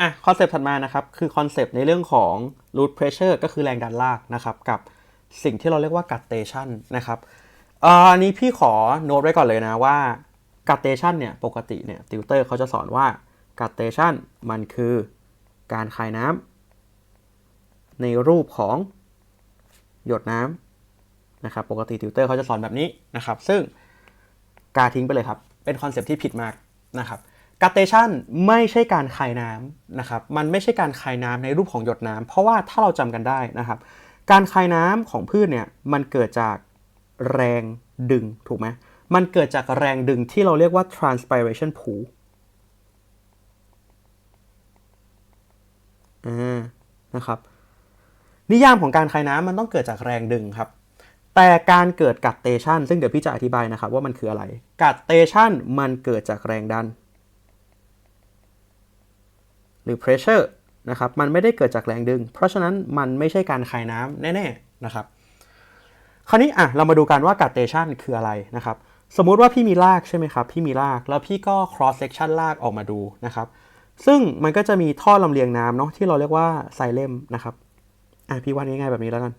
อะคอนเซปต์ถัดมานะครับ คือคอนเซปต์ในเรื่องของ root pressure ก็คือแรงดันลากนะครับกับสิ่งที่เราเรียกว่า guttation นะครับอันนี้พี่ขอโน้ตไว้ก่อนเลยนะว่า guttation เนี่ยปกติเนี่ยติวเตอร์เขาจะสอนว่า guttation มันคือการคายน้ำในรูปของหยดน้ำนะครับปกติติวเตอร์เขาจะสอนแบบนี้นะครับ ซึ่งกาทิ้งไปเลยครับ เป็นคอนเซปต์ที่ผิดมากนะครับ กัตเตชันไม่ใช่การคายน้ำนะครับ มันไม่ใช่การคายน้ำในรูปของหยดน้ำเพราะว่าถ้าเราจำกันได้นะครับ การคายน้ำของพืชเนี่ยมันเกิดจากแรงดึงถูกไหมมันเกิดจากแรงดึงที่เราเรียกว่า transpiration pull นะครับนิยามของการคายน้ำมันต้องเกิดจากแรงดึงครับ แต่การเกิดกัตเตชันซึ่งเดี๋ยวพี่จะอธิบายนะครับว่ามันคืออะไร กัตเตชันมันเกิดจากแรงดัน หรือ pressure นะครับมันไม่ได้เกิดจากแรงดึง เพราะฉะนั้นมันไม่ใช่การคายน้ำแน่ๆนะครับคราวนี้อะเรามาดูกันว่า guttation คืออะไรนะครับสมมุติว่าพี่มีรากใช่ไหมครับพี่มีรากแล้วพี่ก็ cross section รากออกมาดูนะครับซึ่งมันก็จะมีท่อลำเลียงน้ำเนาะที่เราเรียกว่าไซเลมนะครับอะพี่วาดง่ายๆแบบนี้แล้วกัน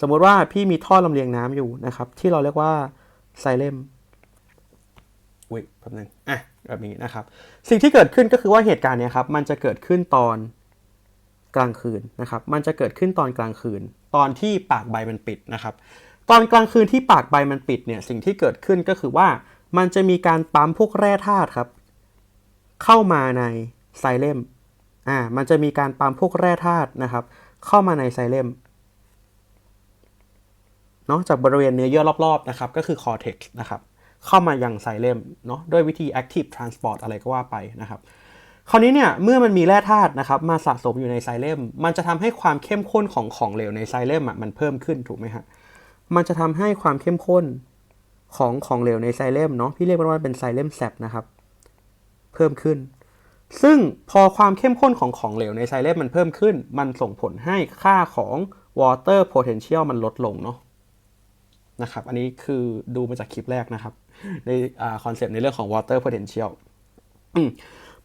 สมมุติว่าพี่มีท่อลำเลียงน้ำอยู่นะครับที่เราเรียกว่าไซเลม อุ้ยแป๊บนึงอะแบบนี้นะครับ สิ่งที่เกิดขึ้นก็คือว่าเหตุการณ์เนี้ยครับ มันจะเกิดขึ้นตอนกลางคืนนะครับ มันจะเกิดขึ้นตอนกลางคืน ตอนที่ปากใบมันปิดนะครับ ตอนกลางคืนที่ปากใบมันปิดเนี่ย สิ่งที่เกิดขึ้นก็คือว่ามันจะมีการปั๊มพวกแร่ธาตุครับ เข้ามาในไซเลมอ่า มันจะมีการปั๊มพวกแร่ธาตุนะครับ เข้ามาในไซเลมเนาะจากบริเวณเนื้อเยื่อรอบๆนะครับ ก็คือ cortex นะครับ เข้ามายังไซเลมเนาะด้วยวิธี active transport อะไรก็ว่าไปนะครับคราวนี้เนี่ยเมื่อมันมีแร่ธาตุนะครับมาสะสมอยู่ในไซเลมมันจะทำให้ความเข้มข้นของของเหลวในไซเลมอะมันเพิ่มขึ้นถูกไหมฮะมันจะทำให้ความเข้มข้นของของเหลวในไซเลมเนาะพี่เรียกมันว่าเป็นไซเลมแซปนะครับ เพิ่มขึ้น ซึ่งพอความเข้มข้นของของเหลวในไซเลมมันเพิ่มขึ้น มันส่งผลให้ค่าของ water potential มันลดลงเนาะ นะครับอันนี้คือดูมาจากคลิปแรกนะครับในคอนเซปต์ในเรื่องของ water potential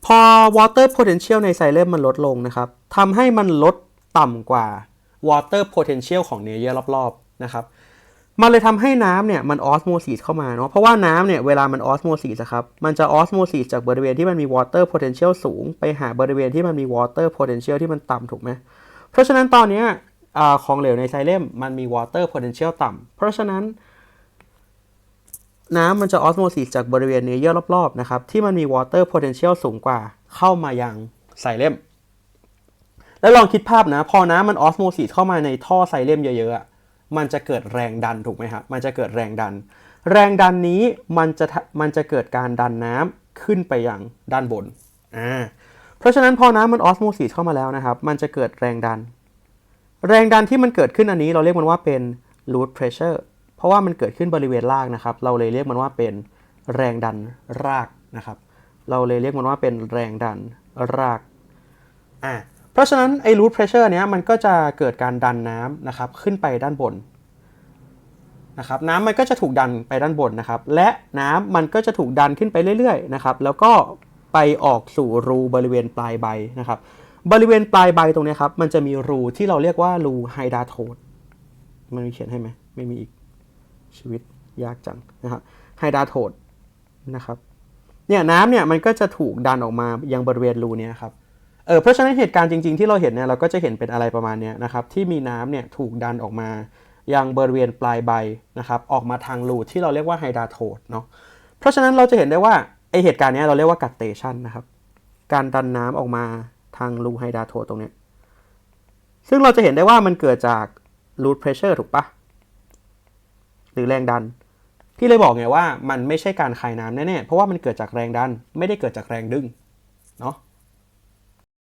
พอ water potential ในไซเลมมันลดลงนะครับทำให้มันลดต่ำกว่า water potential ของเนื้อเยื่อรอบๆนะครับมันเลยทำให้น้ำเนี่ยมันออสโมซิสเข้ามาเนาะเพราะว่าน้ำเนี่ยเวลามันออสโมซิสครับมันจะออสโมซิสจากบริเวณที่มันมี water potential สูง ไปหาบริเวณที่มันมี water potential ที่มันต่ำถูกไหมเพราะฉะนั้นตอนเนี้ย อของเหลวในไซเลมมันมี water potential ต่ำ เพราะฉะนั้น น้ำมันจะออสโมซิสจากบริเวณเนื้อเยื่อรอบๆนะครับที่มันมี water potential สูงกว่าเข้ามายังไซเลมแล้วลองคิดภาพนะ พอน้ำมันออสโมซิสเข้ามาในท่อไซเลมเยอะๆ มันจะเกิดแรงดันถูกไหมครับมันจะเกิดแรงดัน แรงดันนี้มันจะทะมันจะเกิดการดันน้ำขึ้นไปยังด้านบนอ่าเพราะฉะนั้นพอน้ำมันออสโมซิสเข้ามาแล้วนะครับ มันจะเกิดแรงดัน แรงดันที่มันเกิดขึ้นอันนี้เราเรียกมันว่าเป็น root pressure เพราะว่ามันเกิดขึ้นบริเวณรากนะครับ เราเลยเรียกมันว่าเป็นแรงดันรากนะครับ เราเลยเรียกมันว่าเป็นแรงดันรากอ่าเพราะฉะนั้นไอ้ root pressure เนี้ยมันก็จะเกิดการดันน้ำนะครับขึ้นไปด้านบนนะครับน้ำมันก็จะถูกดันไปด้านบนนะครับ และน้ำมันก็จะถูกดันขึ้นไปเรื่อยๆนะครับ แล้วก็ไปออกสู่รูบริเวณปลายใบนะครับ บริเวณปลายใบตรงนี้ครับ มันจะมีรูที่เราเรียกว่ารูไฮดราโทดมันมีเขียนให้ไหมไม่มีอีกชีวิตยากจังนะครับไฮดราโทดนะครับเนี่ยน้ำเนี่ยมันก็จะถูกดันออกมายังบริเวณรูเนี้ยครับเออเพราะฉะนั้นเหตุการณ์จริงๆที่เราเห็นเนี่ยเราก็จะเห็นเป็นอะไรประมาณเนี้ยนะครับที่มีน้ำเนี่ยถูกดันออกมายังบริเวณปลายใบนะครับออกมาทางรูที่เราเรียกว่าไฮดราโทดเนาะเพราะฉะนั้นเราจะเห็นได้ว่าไอเหตุการณ์เนี้ยเราเรียกว่ากัตเตชันนะครับการดันน้ำออกมา ทางลูไฮดราโทตรงนี้ ซึ่งเราจะเห็นได้ว่ามันเกิดจากรูทเพรสเชอร์ถูกปะหรือแรงดัน พี่เลยบอกไงว่ามันไม่ใช่การคายน้ำแน่ๆ เพราะว่ามันเกิดจากแรงดัน ไม่ได้เกิดจากแรงดึง เนาะ